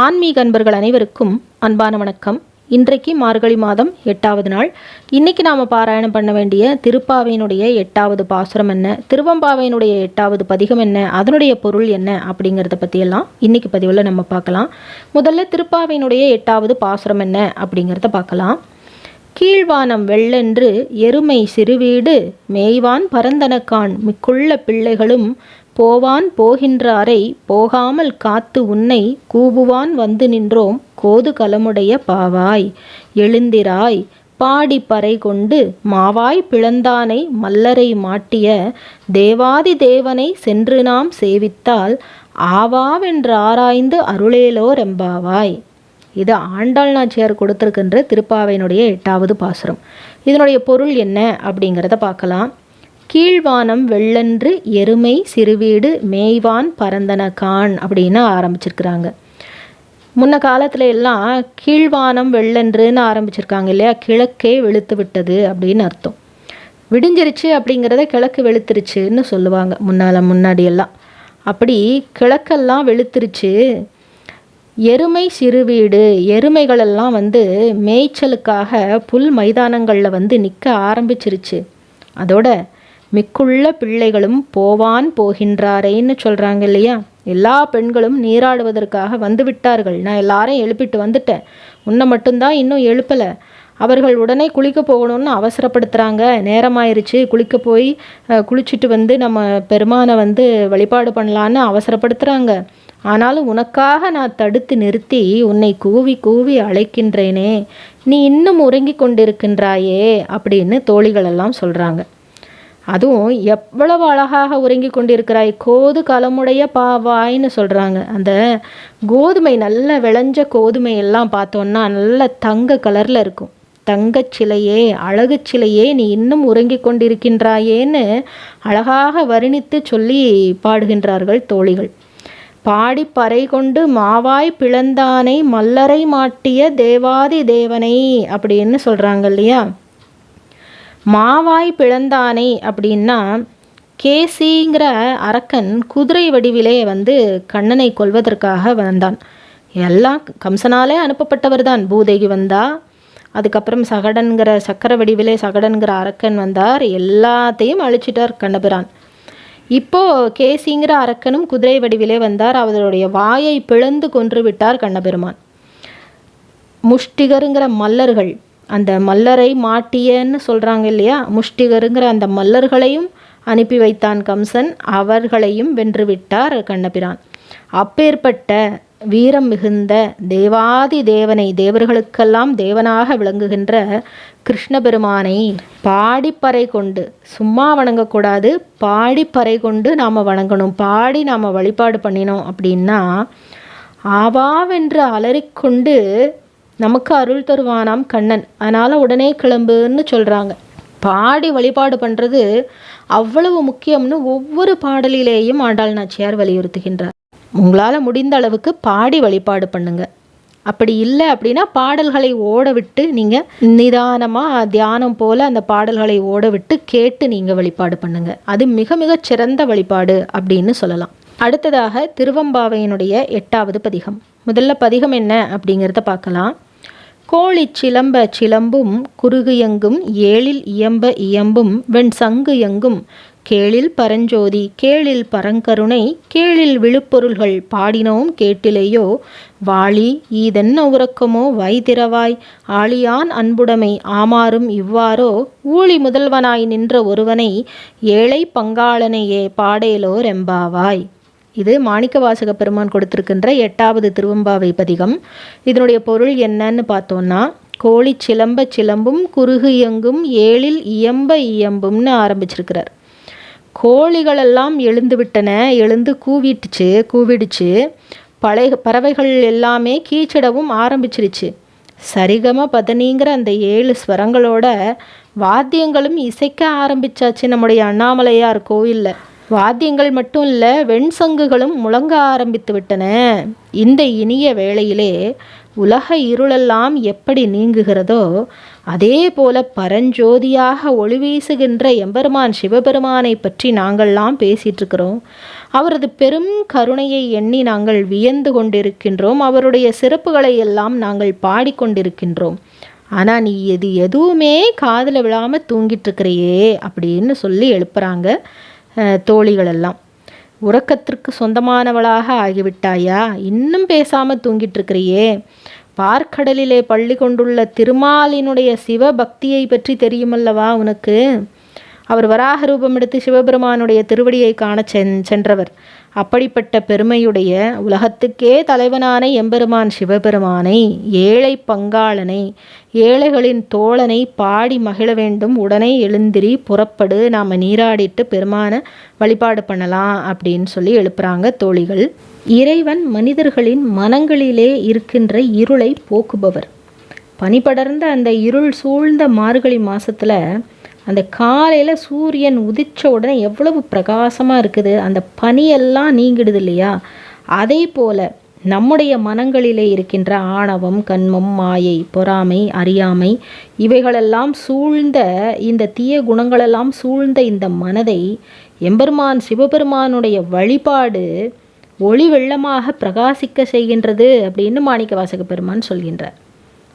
ஆன்மீக அன்பர்கள் அனைவருக்கும் அன்பான வணக்கம். இன்றைக்கு மார்கழி மாதம் எட்டாவது நாள். இன்னைக்கு நாம் பாராயணம் பண்ண வேண்டிய திருப்பாவையினுடைய எட்டாவது பாசுரம் என்ன? திருவம்பாவையினுடைய எட்டாவது பதிகம் என்ன? அதனுடைய பொருள் என்ன? அப்படிங்கிறத பற்றியெல்லாம் இன்னைக்கு பதிவில் நம்ம பார்க்கலாம். முதல்ல திருப்பாவையினுடைய எட்டாவது பாசுரம் என்ன? அப்படிங்கிறத பார்க்கலாம். கீழ்வானம் வெள்ளென்று எருமை சிறுவீடு மேய்வான் பரந்தனக்கான் மிக்குள்ள பிள்ளைகளும் போவான் போகின்றாரை போகாமல் காத்து உன்னை கூபுவான் வந்து நின்றோம் கோது கலமுடைய பாவாய். எழுந்திராய் பாடி பறை கொண்டு மாவாய் பிளந்தானை மல்லரை மாட்டிய தேவாதி தேவனை சென்று நாம் சேவித்தால் ஆவாவென்று ஆராய்ந்து அருளேலோ ரெம்பாவாய் இது ஆண்டாள் நாச்சியார் கொடுத்திருக்கின்ற திருப்பாவையினுடைய எட்டாவது பாசுரம். இதனுடைய பொருள் என்ன அப்படிங்கிறத பார்க்கலாம். கீழ்வானம் வெள்ளன்று எருமை சிறுவீடு மேய்வான் பரந்தன கான் அப்படின்னு ஆரம்பிச்சிருக்கிறாங்க. முன்ன காலத்துல எல்லாம் கீழ்வானம் வெள்ளன்றுன்னு ஆரம்பிச்சிருக்காங்க இல்லையா? கிழக்கே வெளுத்து விட்டது அப்படின்னு அர்த்தம். விடிஞ்சிருச்சு அப்படிங்கிறத கிழக்கு வெளுத்துருச்சுன்னு சொல்லுவாங்க முன்னால் முன்னாடியெல்லாம். அப்படி கிழக்கெல்லாம் வெளுத்துருச்சு எருமை சிறுவீடு எருமைகளெல்லாம் வந்து மேய்ச்சலுக்காக புல் மைதானங்களில் வந்து நிற்க ஆரம்பிச்சிருச்சு. அதோட மிக்குள்ள பிள்ளைகளும் போவான் போகின்றாரேன்னு சொல்கிறாங்க இல்லையா? எல்லா பெண்களும் நீராடுவதற்காக வந்து விட்டார்கள். நான் எல்லாரையும் எழுப்பிட்டு வந்துட்டேன். உன்னை மட்டும்தான் இன்னும் எழுப்பலை. அவர்கள் உடனே குளிக்க போகணும்னு அவசரப்படுத்துகிறாங்க நேரமாயிருச்சு. குளிக்க போய் குளிச்சுட்டு வந்து நம்ம பெருமானை வந்து வழிபாடு பண்ணலான்னு அவசரப்படுத்துகிறாங்க ஆனாலும் உனக்காக நான் தடுத்து நிறுத்தி உன்னை கூவி கூவி அழைக்கின்றேனே நீ இன்னும் உறங்கி கொண்டிருக்கின்றாயே அப்படின்னு தோழிகளெல்லாம் சொல்கிறாங்க அதுவும் எவ்வளவு அழகாக உறங்கி கொண்டிருக்கிறாய் கோது கலமுடைய பாவாய்ன்னு சொல்கிறாங்க அந்த கோதுமை நல்ல விளைஞ்ச கோதுமை எல்லாம் பார்த்தோன்னா நல்ல தங்க கலரில் இருக்கும். தங்கச் சிலையே அழகு சிலையே நீ இன்னும் உறங்கி கொண்டிருக்கின்றாயேன்னு அழகாக வர்ணித்து சொல்லி பாடுகின்றார்கள் தோழிகள். பாடி பறை கொண்டு மாவாய் பிளந்தானை மல்லரை மாட்டிய தேவாதி தேவனை அப்படின்னு சொல்கிறாங்க இல்லையா மாவாய் பிளந்தானை அப்படின்னா கேசிங்கிற அரக்கன் குதிரை வடிவிலே வந்து கண்ணனை கொல்வதற்காக வந்தான். எல்லாம் கம்சனாலே அனுப்பப்பட்டவர் தான் பூதேகி வந்தா அதுக்கப்புறம் சகடன்கிற சக்கர வடிவிலே சகடன்கிற அரக்கன் வந்தார். எல்லாத்தையும் அழிச்சிட்டார் கண்ணபிரான். இப்போ கேசிங்கிற அரக்கனும் குதிரை வடிவிலே வந்தார். அவருடைய வாயை பிளந்து கொன்று விட்டார் கண்ணபெருமான். முஷ்டிகருங்கிற மல்லர்கள் அந்த மல்லரை மாட்டியன்னு சொல்கிறாங்க இல்லையா? முஷ்டிகருங்கிற அந்த மல்லர்களையும் அனுப்பி வைத்தான் கம்சன். அவர்களையும் வென்று விட்டார் கண்ணபிரான். அப்பேற்பட்ட வீரம் மிகுந்த தேவாதி தேவனை தேவர்களுக்கெல்லாம் தேவனாக விளங்குகின்ற கிருஷ்ண பெருமானை பாடிப்பறை கொண்டு சும்மா வணங்கக்கூடாது பாடிப்பறை கொண்டு நாம் வணங்கணும் பாடி நாம் வழிபாடு பண்ணினோம் அப்படின்னா ஆவாவென்று அலறிக்கொண்டு நமக்கு அருள் தருவானாம் கண்ணன். அதனால் உடனே கிளம்புன்னு சொல்கிறாங்க பாடி வழிபாடு பண்ணுறது அவ்வளவு முக்கியம்னு ஒவ்வொரு பாடலிலேயும் ஆண்டாள் நாச்சியார் வலியுறுத்துகின்றார். உங்களால் முடிந்த அளவுக்கு பாடி வழிபாடு பண்ணுங்க. அப்படி இல்லை அப்படின்னா பாடல்களை ஓட விட்டு நீங்கள் நிதானமாக தியானம் போல் அந்த பாடல்களை ஓட விட்டு கேட்டு நீங்கள் வழிபாடு பண்ணுங்க. அது மிக மிகச் சிறந்த வழிபாடு அப்படின்னு சொல்லலாம். அடுத்ததாக திருவம்பாவையினுடைய எட்டாவது பதிகம். முதல்ல பதிகம் என்ன அப்படிங்கிறத பார்க்கலாம். கோழி சிலம்ப சிலம்பும் குறுகு எங்கும் ஏழில் இயம்ப இயம்பும் வெண் சங்கு எங்கும் கேளில் பரஞ்சோதி கேளில் பரங்கருணை கேளில் விழுப்பொருள்கள் பாடினோம் கேட்டிலேயோ. வாளி ஈதென்ன உறக்கமோ வைதிரவாய் ஆழியான் அன்புடைமை ஆமாறும் இவ்வாறோ. ஊழி முதல்வனாய் நின்ற ஒருவனை ஏழை பங்காளனையே பாடேலோ ரெம்பாவாய் இது மாணிக்கவாசக பெருமான் கொடுத்திருக்கின்ற எட்டாவது திருவம்பாவை பதிகம். இதனுடைய பொருள் என்னன்னு பார்த்தோன்னா கோழி சிலம்ப சிலம்பும் குறுகு இயங்கும் ஏழில் இயம்ப இயம்பும்னு ஆரம்பிச்சிருக்கிறார். கோழிகளெல்லாம் எழுந்து விட்டன எழுந்து கூவிட்டுச்சு கூவிடுச்சு. பழைய பறவைகள் எல்லாமே கீச்சிடவும் ஆரம்பிச்சிருச்சு. சரிகம பதனிங்கிற அந்த ஏழு ஸ்வரங்களோட வாத்தியங்களும் இசைக்க ஆரம்பிச்சாச்சு நம்முடைய அண்ணாமலையார் கோவிலில். வாத்தியங்கள் மட்டும் இல்லை வெண்சங்குகளும் முழங்க ஆரம்பித்து விட்டன. இந்த இனிய வேளையிலே உலக இருளெல்லாம் எப்படி நீங்குகிறதோ அதே போல பரஞ்சோதியாக ஒளி வீசுகின்ற எம்பெருமான் சிவபெருமானை பற்றி நாங்கள்லாம் பேசிகிட்ருக்கிறோம் அவரது பெரும் கருணையை எண்ணி நாங்கள் வியந்து கொண்டிருக்கின்றோம். அவருடைய சிறப்புகளை எல்லாம் நாங்கள் பாடிக்கொண்டிருக்கின்றோம் ஆனால் நீ இது எதுவுமே காதில் விழாமல் தூங்கிட்டு இருக்கிறையே அப்படின்னு சொல்லி எழுப்புறாங்க தோழிகளெல்லாம் உறக்கத்திற்கு சொந்தமானவளாக ஆகிவிட்டாயா? இன்னும் பேசாமல் தூங்கிட்டு இருக்கிறியே பார்க்கடலிலே பள்ளி கொண்டுள்ள திருமாலினுடைய சிவபக்தியை பற்றி தெரியுமல்லவா உனக்கு? அவர் வராக ரூபம் எடுத்து சிவபெருமானுடைய திருவடியை காண சென் சென்றவர். அப்படிப்பட்ட பெருமையுடைய உலகத்துக்கே தலைவனான எம்பெருமான் சிவபெருமானை ஏழை பங்காளனை ஏழைகளின் தோழனை பாடி மகிழ வேண்டும் உடனே எழுந்திரி புறப்படு நாம் நீராடிட்டு பெருமான வழிபாடு பண்ணலாம் அப்படின்னு சொல்லி எழுப்புறாங்க தோழிகள். இறைவன் மனிதர்களின் மனங்களிலே இருக்கின்ற இருளை போக்குபவர். பனிபடர்ந்த அந்த இருள் சூழ்ந்த மார்கழி மாசத்துல அந்த காலையில் சூரியன் உதிச்ச உடனே எவ்வளவு பிரகாசமாக இருக்குது? அந்த பனியெல்லாம் நீங்கிடுது இல்லையா? அதே போல் நம்முடைய மனங்களிலே இருக்கின்ற ஆணவம் கண்மம் மாயை பொறாமை அறியாமை இவைகளெல்லாம் சூழ்ந்த இந்த தீய குணங்களெல்லாம் சூழ்ந்த இந்த மனதை எம்பெருமான் சிவபெருமானுடைய வழிபாடு ஒளி வெள்ளமாக பிரகாசிக்க செய்கின்றது அப்படின்னு மாணிக்க வாசக பெருமான் சொல்கின்றார்.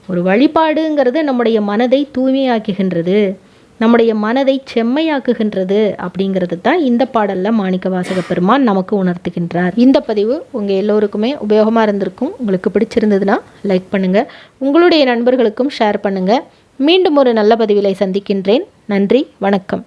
ஒரு வழிபாடுங்கிறது நம்முடைய மனதை தூய்மையாக்குகின்றது. நம்முடைய மனதை செம்மையாக்குகின்றது அப்படிங்கிறது தான் இந்த பாடலில் மாணிக்க வாசக பெருமான் நமக்கு உணர்த்துகின்றார். இந்த பதிவு உங்கள் எல்லோருக்குமே உபயோகமாக இருந்திருக்கும். உங்களுக்கு பிடிச்சிருந்ததுன்னா லைக் பண்ணுங்கள் உங்களுடைய நண்பர்களுக்கும் ஷேர் பண்ணுங்கள் மீண்டும் ஒரு நல்ல பதிவிலை சந்திக்கின்றேன். நன்றி வணக்கம்.